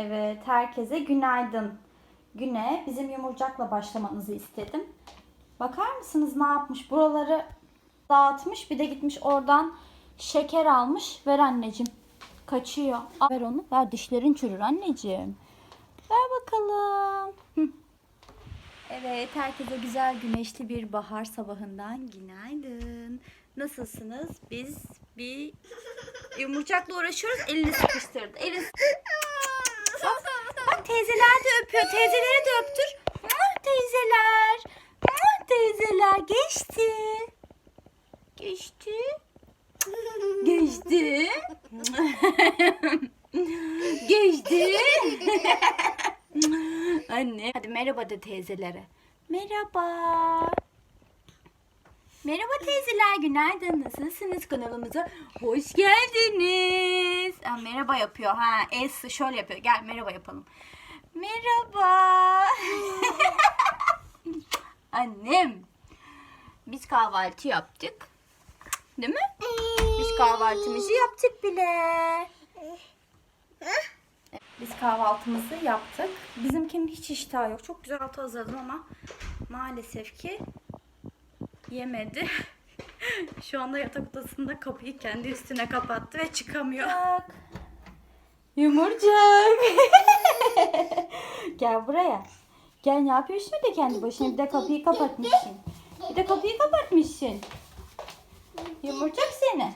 Evet, herkese günaydın. Güne bizim yumurcakla başlamanızı istedim. Bakar mısınız ne yapmış? Buraları dağıtmış. Bir de gitmiş oradan şeker almış. Ver anneciğim. Kaçıyor. Ver onu. Ver dişlerin çürür anneciğim. Ver bakalım. Evet, herkese güzel güneşli bir bahar sabahından günaydın. Nasılsınız? Biz bir yumurcakla uğraşıyoruz. Elini sıkıştırdı. Elini Bak, teyzeler de öpüyor. Teyzeleri de öptür. Teyzeler. Teyzeler. Geçti. Geçti. Geçti. Geçti. Anne. Hadi merhaba de teyzelere. Merhaba. Merhaba teyzeler, günaydın. Nasılsınız kanalımıza? Hoş geldiniz. Aa, merhaba yapıyor. Ha, el şöyle yapıyor. Gel merhaba yapalım. Merhaba. Annem. Biz kahvaltı yaptık. Değil mi? Biz kahvaltımızı yaptık bile. Biz kahvaltımızı yaptık. Bizimkinin hiç iştahı yok. Çok güzel altı hazırladım ama maalesef ki yemedi. Şu anda yatak odasında kapıyı kendi üstüne kapattı ve çıkamıyor. Yumurcak. Gel buraya. Gel ne yapıyorsun de kendi başına bir de kapıyı kapatmışsın. Bir de kapıyı kapatmışsın. Yumurcak seni.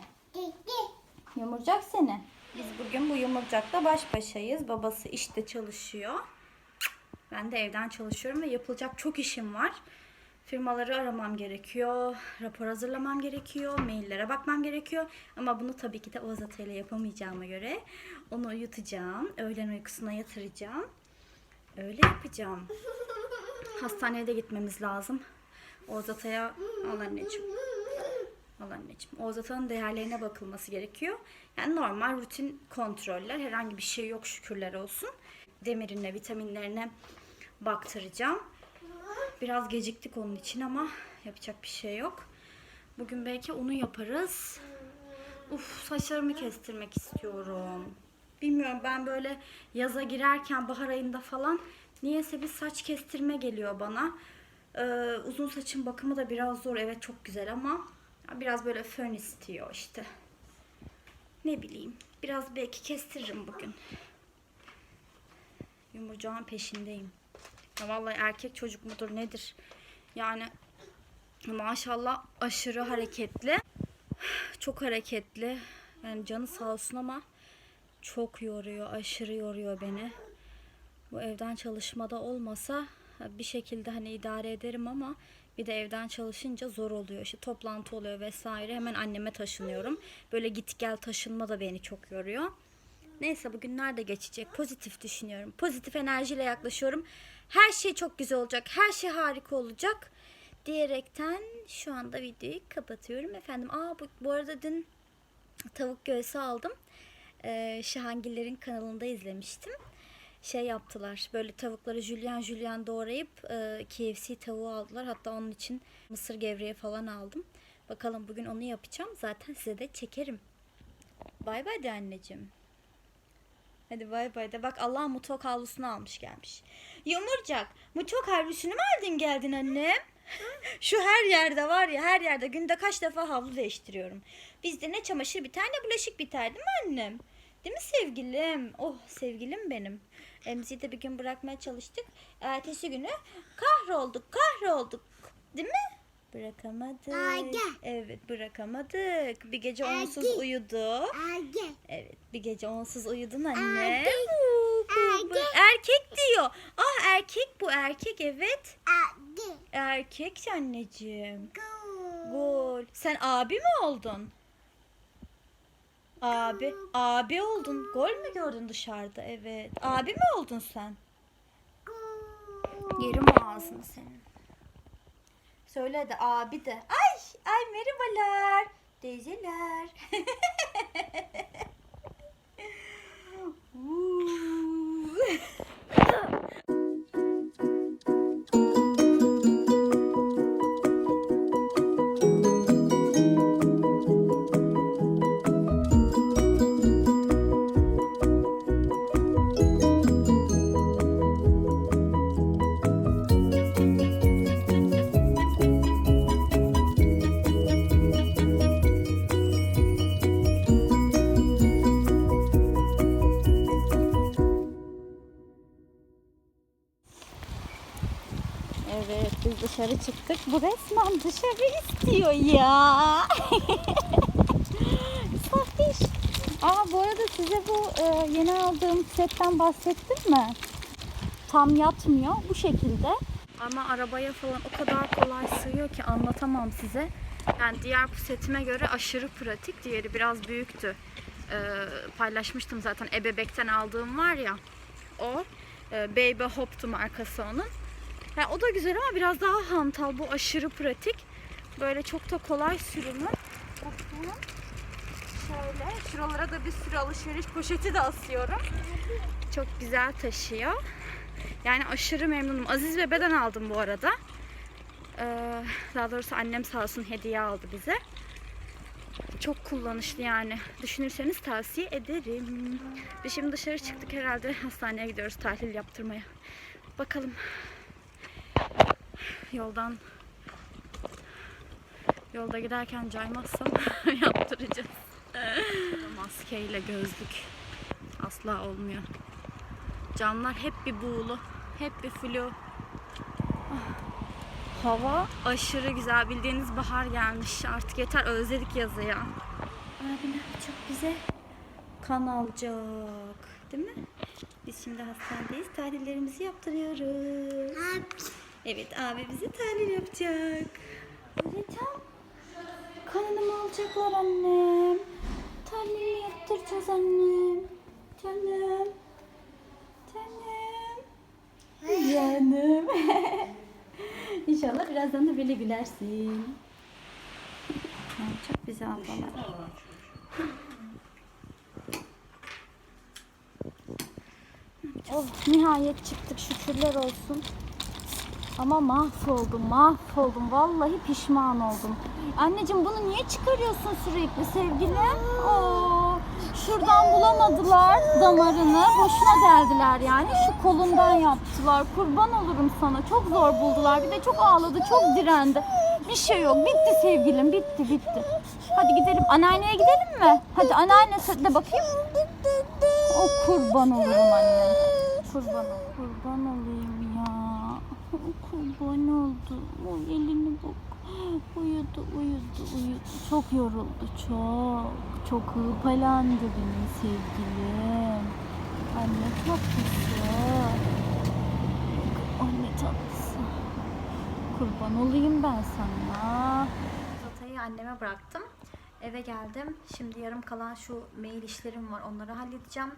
Yumurcak seni. Biz bugün bu yumurcakla baş başayız. Babası işte çalışıyor. Ben de evden çalışıyorum ve yapılacak çok işim var. Firmaları aramam gerekiyor, rapor hazırlamam gerekiyor, maillere bakmam gerekiyor. Ama bunu tabii ki de Oğuz ile yapamayacağıma göre onu uyutacağım, öğlen uykusuna yatıracağım. Öyle yapacağım. Hastaneye de gitmemiz lazım. Oğuz Ata'ya al anneciğim. Al anneciğim. Oğuz Ata'nın değerlerine bakılması gerekiyor. Yani normal rutin kontroller. Herhangi bir şey yok şükürler olsun. Demirine, vitaminlerine baktıracağım. Biraz geciktik onun için ama yapacak bir şey yok. Bugün belki onu yaparız. Uf saçlarımı kestirmek istiyorum. Bilmiyorum ben böyle yaza girerken bahar ayında falan niyeyse bir saç kestirme geliyor bana. Ee, uzun saçın bakımı da biraz zor. Evet çok güzel ama biraz böyle fön istiyor işte. Ne bileyim. Biraz belki kestiririm bugün. Yumurcağın peşindeyim. Ya vallahi erkek çocuk mudur nedir? Yani maşallah aşırı hareketli. Çok hareketli. Yani canı sağ olsun ama çok yoruyor, aşırı yoruyor beni. Bu evden çalışmada olmasa bir şekilde hani idare ederim ama bir de evden çalışınca zor oluyor. İşte toplantı oluyor vesaire. Hemen anneme taşınıyorum. Böyle git gel taşınma da beni çok yoruyor. Neyse bugünler de geçecek. Pozitif düşünüyorum. Pozitif enerjiyle yaklaşıyorum. Her şey çok güzel olacak. Her şey harika olacak. Diyerekten şu anda videoyu kapatıyorum efendim. Aa bu, bu arada dün tavuk göğsü aldım. Ee, Şahangillerin kanalında izlemiştim. Şey yaptılar. Böyle tavukları jülyen jülyen doğrayıp e, KFC tavuğu aldılar. Hatta onun için mısır gevreği falan aldım. Bakalım bugün onu yapacağım. Zaten size de çekerim. Bay bay de anneciğim. Hadi bay bay de. Bak Allah mutfak havlusunu almış gelmiş. Yumurcak mutfak havlusunu mu aldın geldin annem? Şu her yerde var ya her yerde günde kaç defa havlu değiştiriyorum. Bizde ne çamaşır biter ne bulaşık biter değil mi annem? Değil mi sevgilim? Oh sevgilim benim. Emzi'yi de bir gün bırakmaya çalıştık. Ertesi günü kahrolduk kahrolduk. Değil mi? Bırakamadık. Evet bırakamadık. Bir gece onsuz Anne. uyudu. Evet bir gece onsuz uyudun anne. Erkek. Diyor. Ah erkek bu erkek evet. Erkek anneciğim. Go. Gol. Sen abi mi oldun? Abi. Abi oldun. Gol mü gördün dışarıda? Evet. Abi mi oldun sen? Go. Yerim ağzını senin. Söyle de abi de. Ay ay merhabalar. Teyzeler. biz dışarı çıktık. Bu resmen dışarı istiyor ya. Safiş. Aa bu arada size bu e, yeni aldığım setten bahsettim mi? Tam yatmıyor bu şekilde. Ama arabaya falan o kadar kolay sığıyor ki anlatamam size. Yani diğer pusetime göre aşırı pratik. Diğeri biraz büyüktü. Ee, paylaşmıştım zaten ebebekten aldığım var ya. O. e, Baby Hop'tu markası onun. Yani o da güzel ama biraz daha hantal. Bu aşırı pratik. Böyle çok da kolay sürümü. Bakın. Şöyle. Şuralara da bir sürü alışveriş poşeti de asıyorum. Çok güzel taşıyor. Yani aşırı memnunum. Aziz Bebe'den aldım bu arada. Ee, daha doğrusu annem sağ olsun hediye aldı bize. Çok kullanışlı yani. Düşünürseniz tavsiye ederim. Biz şimdi dışarı çıktık herhalde hastaneye gidiyoruz tahlil yaptırmaya. Bakalım. Yoldan yolda giderken caymazsam yaptıracağız. Maskeyle gözlük asla olmuyor. Camlar hep bir buğulu, hep bir flu. Hava aşırı güzel. Bildiğiniz bahar gelmiş. Artık yeter özledik yazı ya. Abi ne yapacak bize? Kan alacak. Değil mi? Biz şimdi hastanedeyiz. Tahlillerimizi yaptırıyoruz. Evet abi bize tahlil yapacak. Vereceğim. Kanını alacaklar annem? Tahlil yaptıracağız annem. Canım. Canım. Canım. İnşallah birazdan da böyle gülersin. Çok güzel ablalar. Oh nihayet çıktık şükürler olsun. Ama mahvoldum, mahvoldum. Vallahi pişman oldum. Anneciğim bunu niye çıkarıyorsun sürekli sevgilim? Oo, şuradan bulamadılar damarını. Boşuna deldiler yani. Şu kolundan yaptılar. Kurban olurum sana. Çok zor buldular. Bir de çok ağladı, çok direndi. Bir şey yok. Bitti sevgilim. Bitti, bitti. Hadi gidelim. Anneanneye gidelim mi? Hadi anneanne de bakayım. O kurban olurum anne. Kurban, kurban olayım ya. Kurban oldu. O elini bak. Uyudu, uyudu, uyudu. Çok yoruldu, çok. Çok hırpalandı benim sevgilim. Anne tatlısı. Anne tatlısı. Kurban olayım ben sana. Zatayı anneme bıraktım. Eve geldim. Şimdi yarım kalan şu mail işlerim var. Onları halledeceğim.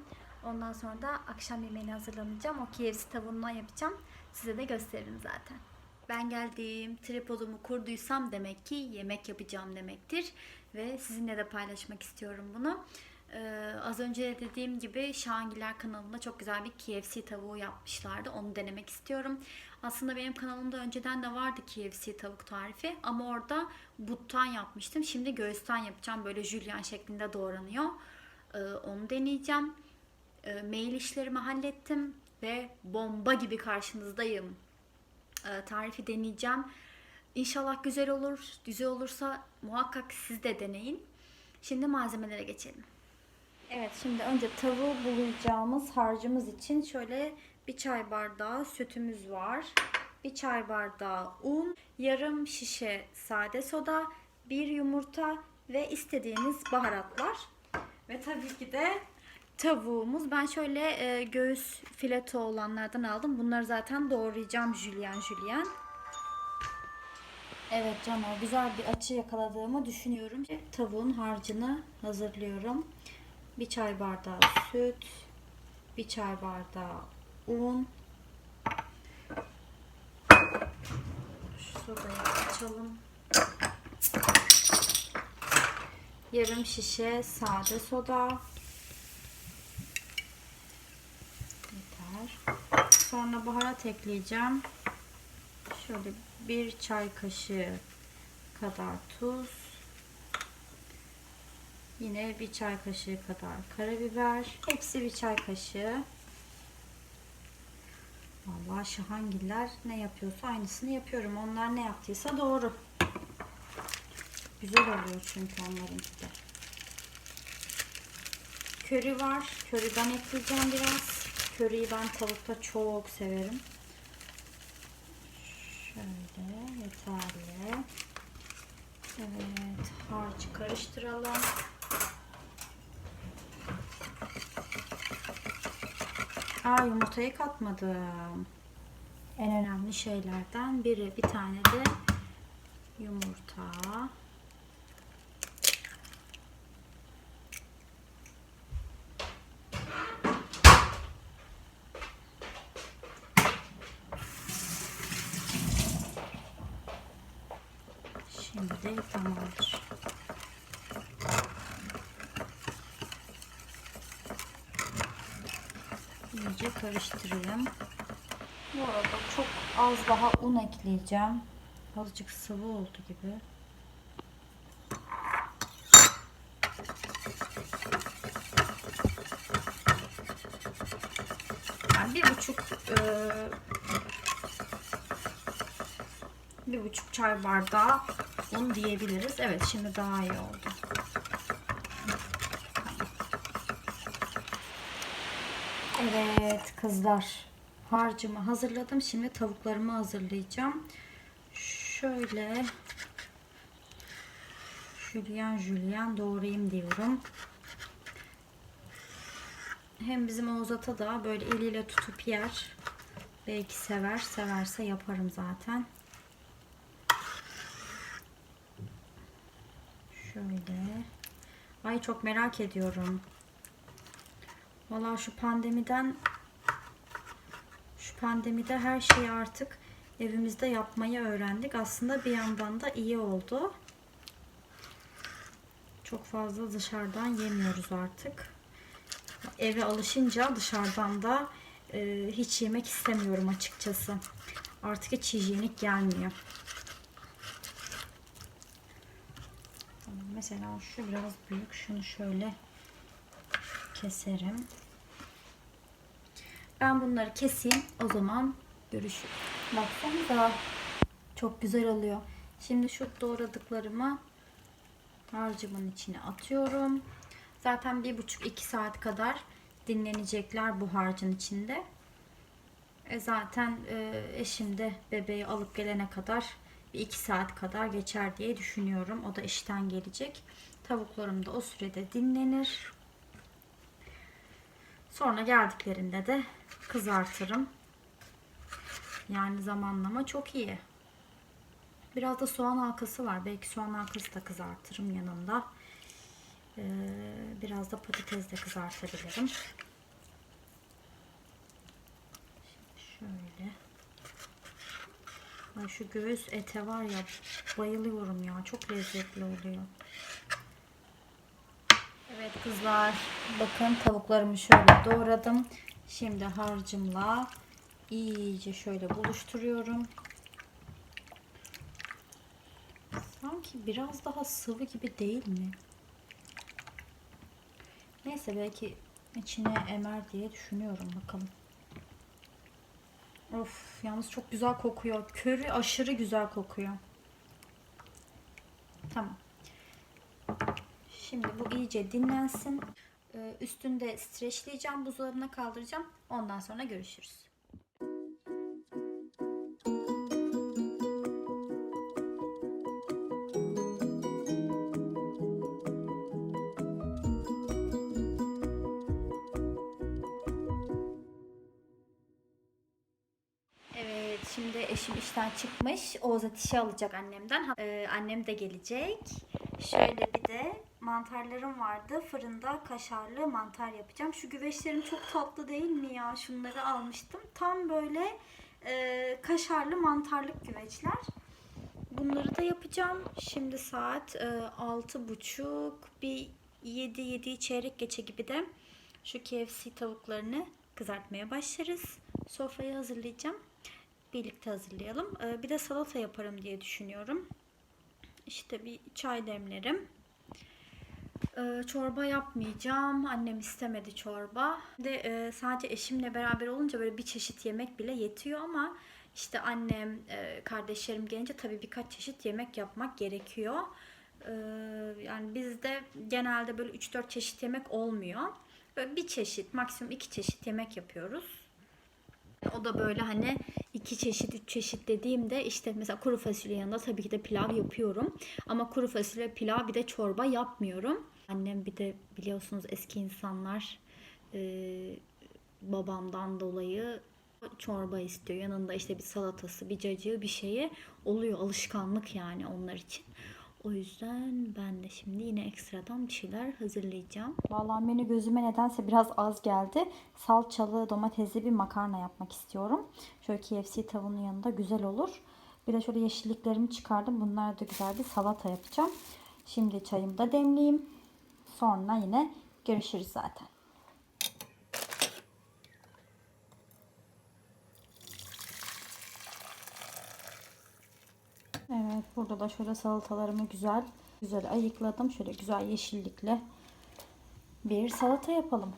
Ondan sonra da akşam yemeğini hazırlanacağım. O KFC tavuğundan yapacağım. Size de gösteririm zaten. Ben geldim. Tripodumu kurduysam demek ki yemek yapacağım demektir. Ve sizinle de paylaşmak istiyorum bunu. Ee, az önce de dediğim gibi Şahangiler kanalında çok güzel bir KFC tavuğu yapmışlardı. Onu denemek istiyorum. Aslında benim kanalımda önceden de vardı KFC tavuk tarifi ama orada buttan yapmıştım. Şimdi göğüsten yapacağım. Böyle jülyen şeklinde doğranıyor. Ee, onu deneyeceğim. Ee, mail işlerimi hallettim ve bomba gibi karşınızdayım. Ee, tarifi deneyeceğim. İnşallah güzel olur. Güzel olursa muhakkak siz de deneyin. Şimdi malzemelere geçelim. Evet şimdi önce tavuğu bulayacağımız harcımız için şöyle bir çay bardağı sütümüz var. Bir çay bardağı un, yarım şişe sade soda, bir yumurta ve istediğiniz baharatlar. Ve tabii ki de tavuğumuz. Ben şöyle e, göğüs fileto olanlardan aldım. Bunları zaten doğrayacağım jülyen jülyen. Evet Cano güzel bir açı yakaladığımı düşünüyorum. Tavuğun harcını hazırlıyorum. Bir çay bardağı süt, bir çay bardağı un. Şu sodayı açalım. Yarım şişe sade soda. Yeter. Sonra baharat ekleyeceğim. Şöyle bir çay kaşığı kadar tuz. Yine bir çay kaşığı kadar karabiber. Hepsi bir çay kaşığı. Vallahi şahangiller ne yapıyorsa aynısını yapıyorum. Onlar ne yaptıysa doğru. Güzel oluyor çünkü onlarınki de. Köri var. Köriden ekleyeceğim biraz. Köriyi ben tavukta çok severim. Şöyle yeterli. Evet, harcı karıştıralım. Aa yumurtayı katmadım. En önemli şeylerden biri. Bir tane de yumurta. Şimdi tamamdır. İyice karıştırayım. Bu arada çok az daha un ekleyeceğim. Azıcık sıvı oldu gibi. Yani bir buçuk e, bir buçuk çay bardağı un diyebiliriz. Evet şimdi daha iyi oldu. Evet kızlar harcımı hazırladım. Şimdi tavuklarımı hazırlayacağım. Şöyle jülyen jülyen doğrayayım diyorum. Hem bizim Oğuz Ata da böyle eliyle tutup yer. Belki sever. Severse yaparım zaten. Şöyle. Ay çok merak ediyorum. Valla şu pandemiden şu pandemide her şeyi artık evimizde yapmayı öğrendik. Aslında bir yandan da iyi oldu. Çok fazla dışarıdan yemiyoruz artık. Eve alışınca dışarıdan da e, hiç yemek istemiyorum açıkçası. Artık hiç hijyenik gelmiyor. Mesela şu biraz büyük. Şunu şöyle keserim. Ben bunları keseyim. O zaman görüşürüz. Baksanıza. Çok güzel oluyor. Şimdi şu doğradıklarımı harcımın içine atıyorum. Zaten bir buçuk iki saat kadar dinlenecekler bu harcın içinde. E zaten e, eşim de bebeği alıp gelene kadar bir iki saat kadar geçer diye düşünüyorum. O da işten gelecek. Tavuklarım da o sürede dinlenir. Sonra geldiklerinde de kızartırım. Yani zamanlama çok iyi. Biraz da soğan halkası var. Belki soğan halkası da kızartırım yanında. Ee, biraz da patates de kızartabilirim. Şöyle. Ay şu göğüs ete var ya bayılıyorum ya. Çok lezzetli oluyor. Evet kızlar. Bakın tavuklarımı şöyle doğradım. Şimdi harcımla iyice şöyle buluşturuyorum. Sanki biraz daha sıvı gibi değil mi? Neyse belki içine emer diye düşünüyorum bakalım. Of yalnız çok güzel kokuyor. Köri aşırı güzel kokuyor. Tamam. Şimdi bu iyice dinlensin. Ee, Üstünde streçleyeceğim. Buzdolabına kaldıracağım. Ondan sonra görüşürüz. Evet, şimdi eşim işten çıkmış. Oğuz Atiş'i alacak annemden. Ee, annem de gelecek. Şöyle bir de mantarlarım vardı. Fırında kaşarlı mantar yapacağım. Şu güveçlerim çok tatlı değil mi ya? Şunları almıştım. Tam böyle e, kaşarlı mantarlık güveçler. Bunları da yapacağım. Şimdi saat e, altı buçuk, bir yedi yedi çeyrek geçe gibi de şu KFC tavuklarını kızartmaya başlarız. Sofrayı hazırlayacağım. Birlikte hazırlayalım. Ee, bir de salata yaparım diye düşünüyorum. İşte bir çay demlerim. Ee, çorba yapmayacağım. Annem istemedi çorba. De e, sadece eşimle beraber olunca böyle bir çeşit yemek bile yetiyor ama işte annem, e, kardeşlerim gelince tabii birkaç çeşit yemek yapmak gerekiyor. Ee, yani bizde genelde böyle 3-4 çeşit yemek olmuyor. Böyle bir çeşit, maksimum iki çeşit yemek yapıyoruz. O da böyle hani iki çeşit, üç çeşit dediğimde işte mesela kuru fasulye yanında tabii ki de pilav yapıyorum. Ama kuru fasulye pilav bir de çorba yapmıyorum. Annem bir de biliyorsunuz eski insanlar e, babamdan dolayı çorba istiyor. Yanında işte bir salatası, bir cacığı, bir şeyi oluyor. Alışkanlık yani onlar için. O yüzden ben de şimdi yine ekstradan bir şeyler hazırlayacağım. Vallahi menü gözüme nedense biraz az geldi. Salçalı, domatesli bir makarna yapmak istiyorum. Şöyle KFC tavuğunun yanında güzel olur. Bir de şöyle yeşilliklerimi çıkardım. Bunlar da güzel bir salata yapacağım. Şimdi çayımı da demleyeyim. Sonra yine görüşürüz zaten. Evet burada da şöyle salatalarımı güzel güzel ayıkladım. Şöyle güzel yeşillikle bir salata yapalım.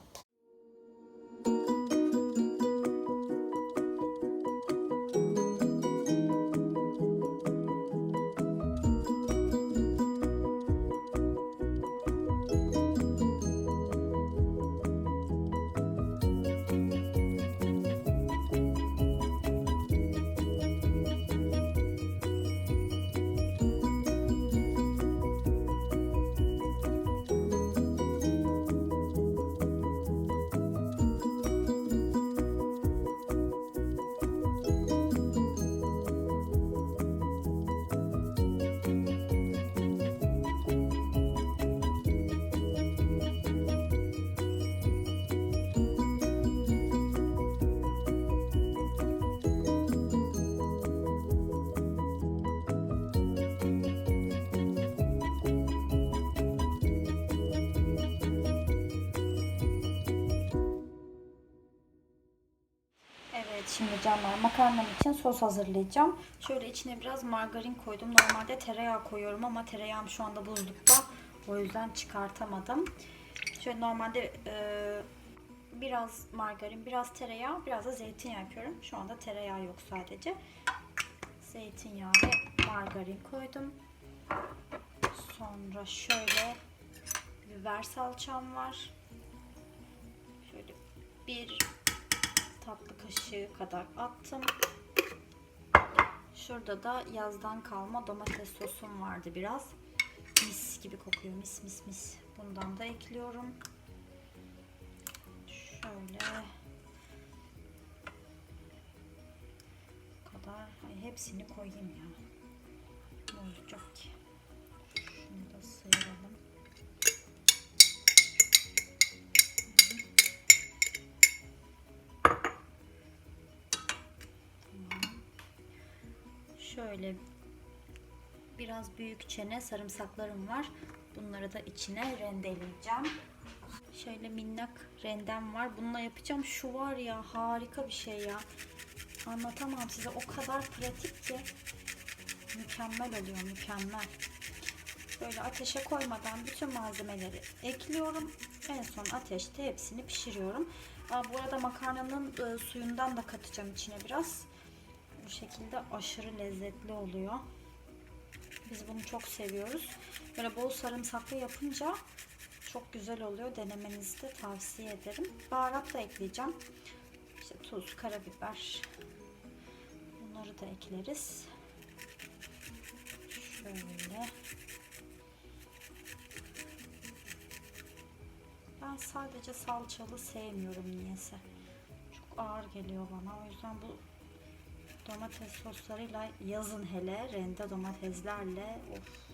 Şimdi canlar makarnam için sos hazırlayacağım. Şöyle içine biraz margarin koydum. Normalde tereyağı koyuyorum ama tereyağım şu anda buzlukta. O yüzden çıkartamadım. Şöyle normalde e, biraz margarin, biraz tereyağı, biraz da zeytinyağı yapıyorum. Şu anda tereyağı yok sadece. Zeytinyağı ve margarin koydum. Sonra şöyle biber salçam var. Şöyle bir tatlı kaşığı kadar attım. Şurada da yazdan kalma domates sosum vardı biraz. Mis gibi kokuyor. Mis mis mis. Bundan da ekliyorum. Şöyle Bu kadar. Ay, hepsini koyayım ya. Şöyle biraz büyük çene sarımsaklarım var. Bunları da içine rendeleyeceğim. Şöyle minnak rendem var. Bununla yapacağım. Şu var ya harika bir şey ya. Anlatamam size. O kadar pratik ki. Mükemmel oluyor. Mükemmel. Böyle ateşe koymadan bütün malzemeleri ekliyorum. En son ateşte hepsini pişiriyorum. Aa, bu arada makarnanın e, suyundan da katacağım içine biraz. Bu şekilde aşırı lezzetli oluyor. Biz bunu çok seviyoruz. Böyle bol sarımsaklı yapınca çok güzel oluyor. Denemenizi de tavsiye ederim. Baharat da ekleyeceğim. İşte tuz, karabiber. Bunları da ekleriz. Şöyle. Ben sadece salçalı sevmiyorum niyeyse. Çok ağır geliyor bana. O yüzden bu domates soslarıyla yazın hele rende domateslerle of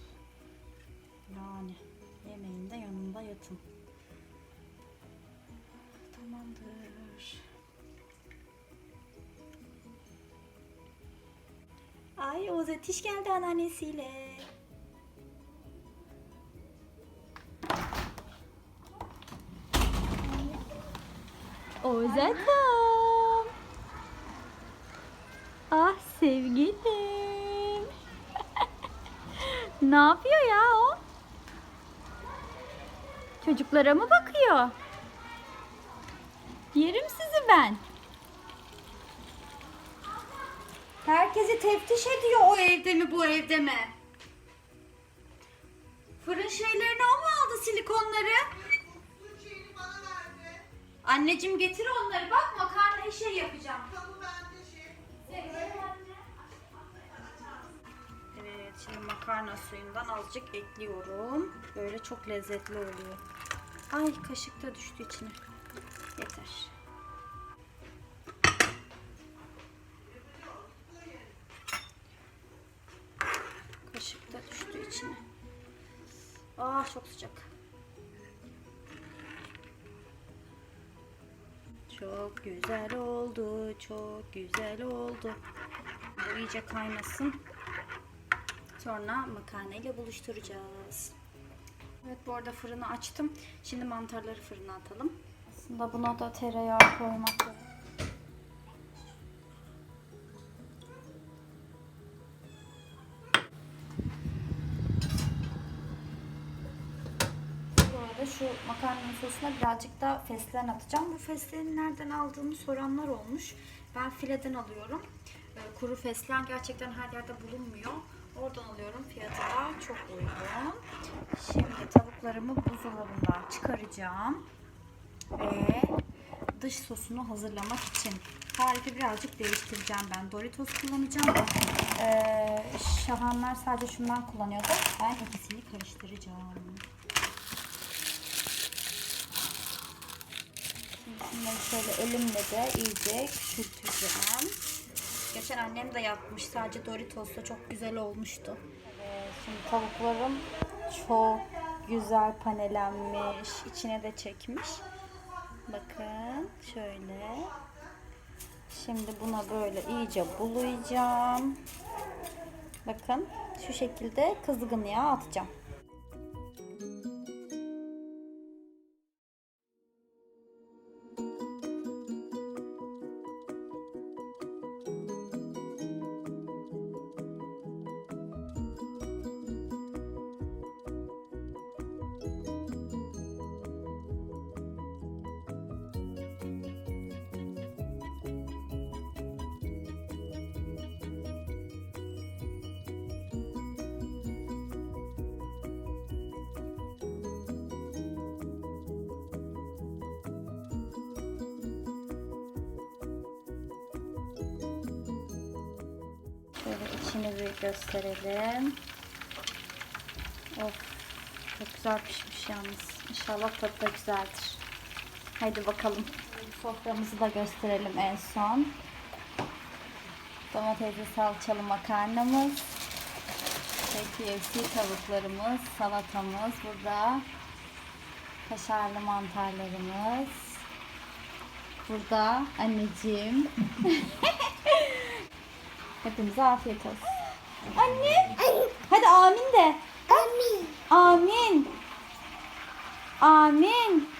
yani yemeğin de yanında yatın. Tamamdır. Ay Oğuz Etiş geldi anneannesiyle. Oğuzatım. Ah sevgilim. ne yapıyor ya o? Çocuklara mı bakıyor? Yerim sizi ben. Herkesi teftiş ediyor o evde mi bu evde mi? Fırın şeylerini o mu aldı silikonları? Anneciğim getir onları bak makarnayı şey yapacağım. Tamam ben suyundan azıcık ekliyorum. Böyle çok lezzetli oluyor. Ay kaşık da düştü içine. Yeter. Kaşık da düştü içine. Aa çok sıcak. Çok güzel oldu, çok güzel oldu. Bu iyice kaynasın. Sonra makarna ile buluşturacağız. Evet bu arada fırını açtım. Şimdi mantarları fırına atalım. Aslında buna da tereyağı koymak lazım. Şu makarnanın sosuna birazcık da fesleğen atacağım. Bu fesleğeni nereden aldığımı soranlar olmuş. Ben fileden alıyorum. Ee, Kuru fesleğen gerçekten her yerde bulunmuyor. Oradan alıyorum. Fiyatı da çok uygun. Şimdi tavuklarımı buzdolabından çıkaracağım. Ve dış sosunu hazırlamak için tarifi birazcık değiştireceğim ben. Doritos kullanacağım. Ee, şahanlar sadece şundan kullanıyordu. Ben ikisini karıştıracağım. Şimdi şöyle elimle de iyice küçülteceğim. Geçen annem de yapmış. Sadece Doritos'ta çok güzel olmuştu. Evet, şimdi tavuklarım çok güzel panelenmiş. İçine de çekmiş. Bakın şöyle. Şimdi buna böyle iyice bulayacağım. Bakın şu şekilde kızgın yağ atacağım. İçini bir gösterelim. Of çok güzel pişmiş yalnız. İnşallah tadı da güzeldir. Haydi bakalım. Soframızı da gösterelim en son. Domatesli salçalı makarnamız. KFC tavuklarımız, salatamız burada. Kaşarlı mantarlarımız. Burada anneciğim. Hepimize afiyet olsun. Anne. Hadi amin de. Ami. Amin. Amin.